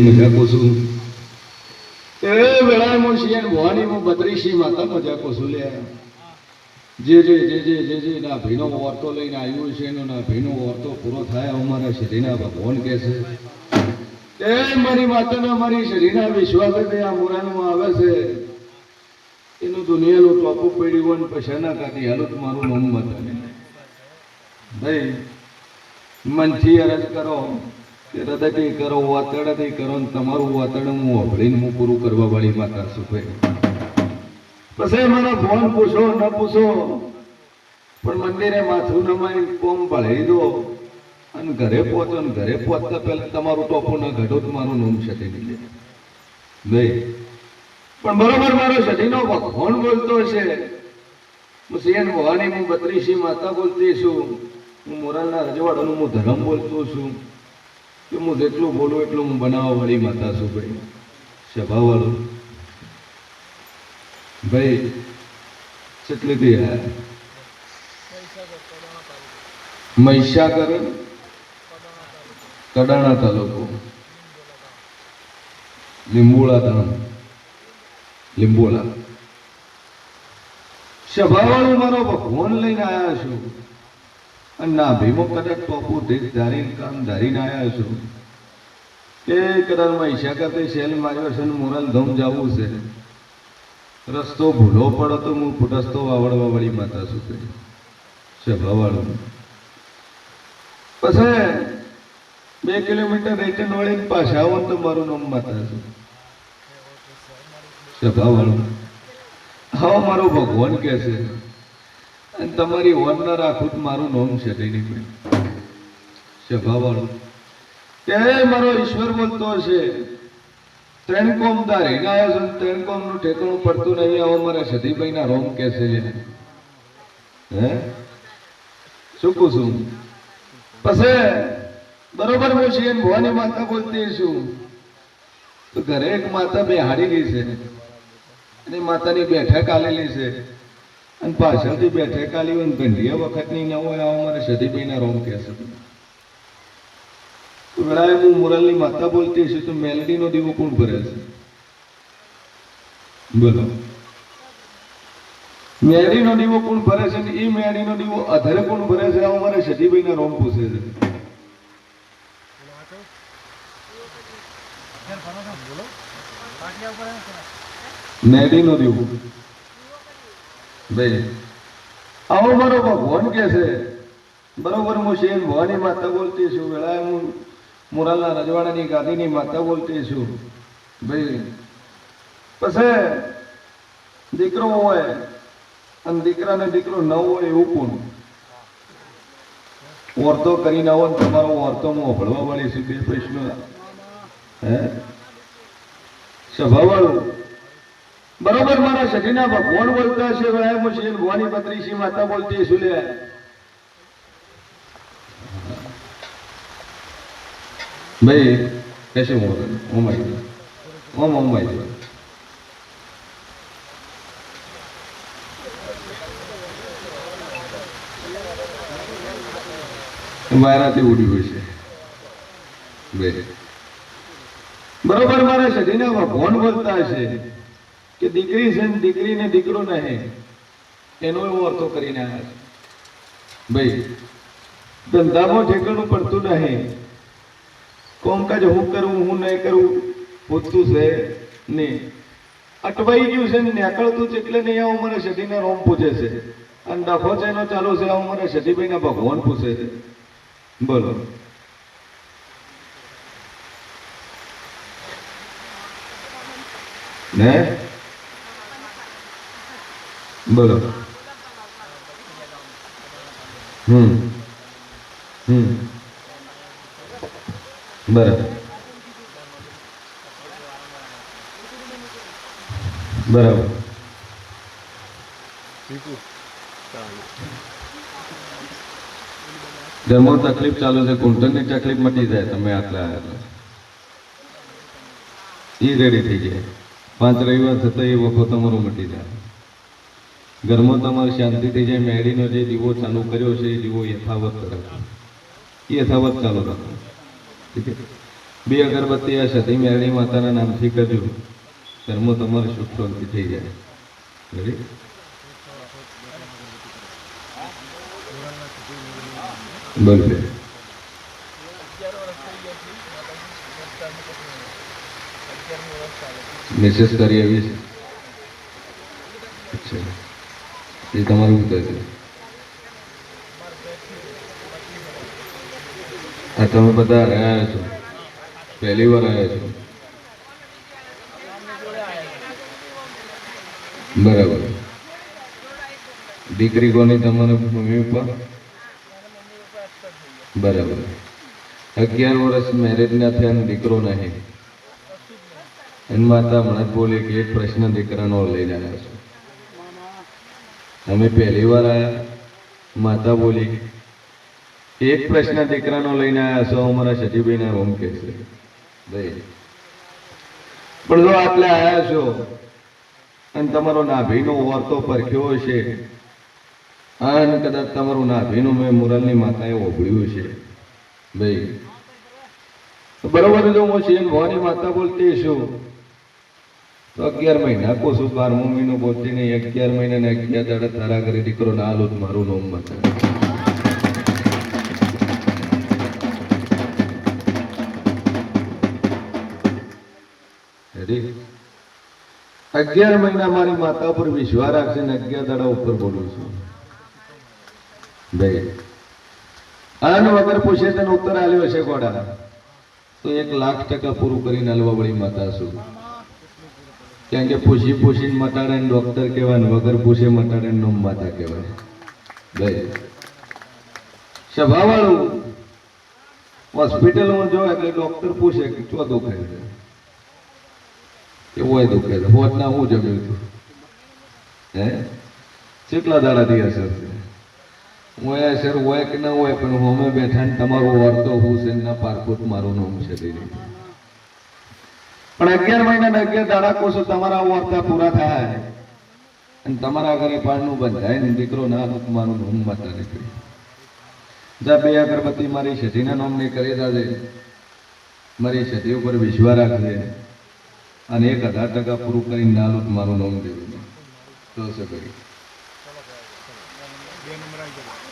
લઈને આવ્યો છે પૂરો થાય, અમારા શરીરના ભગવાન કહે છે. એ મારી મારી શરીરના વિશ્વાસ આ મુરાનું આવે છે. એનું દુનિયાનું ટોપું પડ્યું પછી ના કાઢી હાલો મારું નામ મત ભાઈ, મનથી અરજ કરો. કે હૃદયથી કરો વાતડથી કરો ને તમારું વાતડ હું અભળીને હું પૂરું કરવા વાળી માતા છું પછી મને ફોન પૂછો, ન પૂછો. પણ મંદિરે માથું નમાઈ કોમ ભળી દો. અને ઘરે પહોંચો ને ઘરે પહોંચતા પહેલા તમારું ટોપું ના ઘટો તો મારું નામ છે ભાઈ પણ બરોબર મારો સતીનો ભગવાન બોલતો છે હું સિયન ભવાની, હું બત્રીસી માતા બોલતી છું. હું મોરાલના રજવાડાનું હું ધર્મ બોલતો છું. કે હું જેટલું બોલું એટલું હું બનાવવા વાળી માતા છું ભાઈ. સભાવાળું ભાઈ, કેટલી આયા મહિષાગર કડાણા તાલુકો. લીંબોળા ધામ. લીંબોળા સભાવાળું મારો ભગવાન લઈને આવ્યા છું. અને ના ભીમો કદાચ ટોપુ દેશ ધારીને કામ ધારીને આવ્યા છું. કે કદાચ મહીસાગર તે શેલ માર્યો છે ને મોરાલ ધમ જવું છે. રસ્તો ભૂલો પડો તો હું રસ્તો વાવડવા વળી માતા કે સભાવાળું. પછી બે કિલોમીટર રિટર્ન વળી પાછા આવો તો મારું નામ માતા છું. સભાવાળું. હા મારો ભગવાન કહે છે. અને તમારી વન ન રાખું તો મારું નોમ છે તેની સભાવાળું કે મારો ઈશ્વર બોલતો છે ત્રણ કોમ ધારી ના આવ્યો છે ઠેકાણું પડતું નહીં, આવો મારા સતીભાઈ ના રોમ કે છે હે? શું કહું છું પછી બરોબર હું ને ભવાની માતા બોલતી છું. તો ઘરે એક માતા બે હાડેલી છે. અને માતાની બેઠક આલેલી છે. અને પાછળથી બેઠક આલી હોય ને ગંઢિયા વખતની ન હોય આવો મારે સતીભાઈના રોમ કે છે. વેળાએ હું મોરલની માતા બોલતી હશે તો મેલડીનો દીવો કોણ ભરે છે? બોલો. મેડીનો દીવો કોણ ભરે છે ને એ મેડીનો દીવો અધરે કોણ ભરે છે આવું મારે સતીભાઈના રોમ પૂછે છે. મેડીનો દીવો. ભાઈ. આવો મારો ભગવાન કે છે. બરોબર હું શેન ભવાની માતા બોલતી છું. વેળાએ હું મોરાલના રજવાડાની ગાદીની માતા બોલતી છું. ભાઈ. પછી દીકરો હોય અને દીકરાને દીકરો ન હોય એવું કોણ? વર્તો કરીને આવો તમારો વર્તો હું અભળવા વાળી છું. બે પ્રશ્નો. હે? સભાવાળું બરોબર, મારા શરીરના ભગવાન બોલતા છે વરાય મુશ્કેલ ભવાની પત્રી શ્રી માતા બોલતી શું ભાઈ કેસે મોર ઓમાઈ ઓમ ઉડી હોય છે. બે. બરોબર, મારા શરીરના ભગવાન બોલતા છે કે દીકરી છે ને દીકરીને દીકરો નહીં એનો એવો અર્થો કરીને આવ્યા છે. ભાઈ, ધંધામાં ઠેકાણું પડતું નહીં કોમકાજ હું કરું, હું નહીં કરું, પૂછતું છે નહીં અટવાઈ ગયું છે ને, નેકળતું છે એટલે નહીં આવું મને સતીના રોમ પૂછે છે. અને ડખો છે એનો ચાલુ છે આવું મને શેઠીભાઈના ભગવાન પૂછે છે. બોલો. ને બોલો હમ. હમ. બરાબર. બરાબર. ઘરમાં તકલીફ ચાલુ છે ઘૂંટણની તકલીફ મટી જાય તમે આટલા. આવ્યા એ રેડી થઈ જાય. પાંચ રવિવાર થતા એ વખત તમારું મટી જાય. ઘરમાં તમારે શાંતિ થઈ જાય, મેળીનો જે દીવો ચાલુ કર્યો છે, એ દીવો યથાવત રાખો. યથાવત ચાલુ રાખો. ઠીક બે અગરબત્તી આ સતી મેળી માતાના નામથી કરજો. કર્મો તમારે સુખ શાંતિ થઈ જાય? બોલ મેસેજ કરી આવી છે અચ્છા. એ તમારું ઉત્તર છે. આ તમે બધા રહ્યા છો. પહેલી વાર આવ્યા છો. બરાબર. દીકરી કોની તમારા મમ્મી પપ્પા? બરાબર. અગિયાર વર્ષ મેરેજ ના થયા અને દીકરો નહીં. એની માતા હમણાં જ બોલી કે એક પ્રશ્ન દીકરાનો લઈને આવ્યા છો. અમે પહેલી વાર આવ્યા માતા બોલી, એક પ્રશ્ન દીકરાનો લઈને આવ્યા છો, અમારા સતીભાઈના રૂમ કે છે. ભાઈ, પણ જો આટલે આવ્યા છો, અને તમારો નાભીનો વર્તો પરખ્યો છે અને કદાચ તમારું નાભીનું મેં મુરલની માતાએ ઓગળ્યું છે ભાઈ, બરોબર જો હું છે ભવાની માતા બોલતી છું તો અગિયાર મહિના. કોશું મમ્મી નું બોલતી નહીં અગિયાર મહિના ને અગિયાર દાડે તારા ઘરે દીકરો ના આલો મારું નોમ બતાવે અગિયાર મહિના મારી માતા ઉપર વિશ્વાસ રાખશે ને અગિયાર દાડા ઉપર બોલું છું. ભાઈ આનો વગર પૂછે તને ઉત્તર આલ્યો હશે ગોડા. તો એક લાખ ટકા પૂરું કરીને અલવા વળી માતા છું. કારણ કે પૂછી પૂછીને મટાડે ને ડોક્ટર કહેવાય ને વગર પૂછે મટાડે ને નોમ માતા કહેવાય. ભાઈ સભાવાળું, હોસ્પિટલમાં જો એટલે ડોક્ટર પૂછે કે ચો દુખાય છે? એવું હોય દુખે છે? હોતના હું જમ્યું હતું હે? કેટલા દાડાથી અસર છે? હોય અસર હોય કે ના હોય, પણ હોમે બેઠા ને તમારું વર્તો હુસેન ના પારકુટ મારું નામ છે દીદી પણ અગિયાર મહિના ને અગિયાર દાડા કોષો તમારા વર્તા પૂરા થાય. અને તમારા ઘરે પાણનું બંધાય ને દીકરો ના મારું નામ માતા નીકળી. જા બે અગરબત્તી મારી સતીના નામની કરી દાદે મારી સતી ઉપર વિશ્વાસ રાખજે. અને એક હજાર ટકા પૂરું કરીને નાલું મારું નામ દેવું તો છે કરી આવી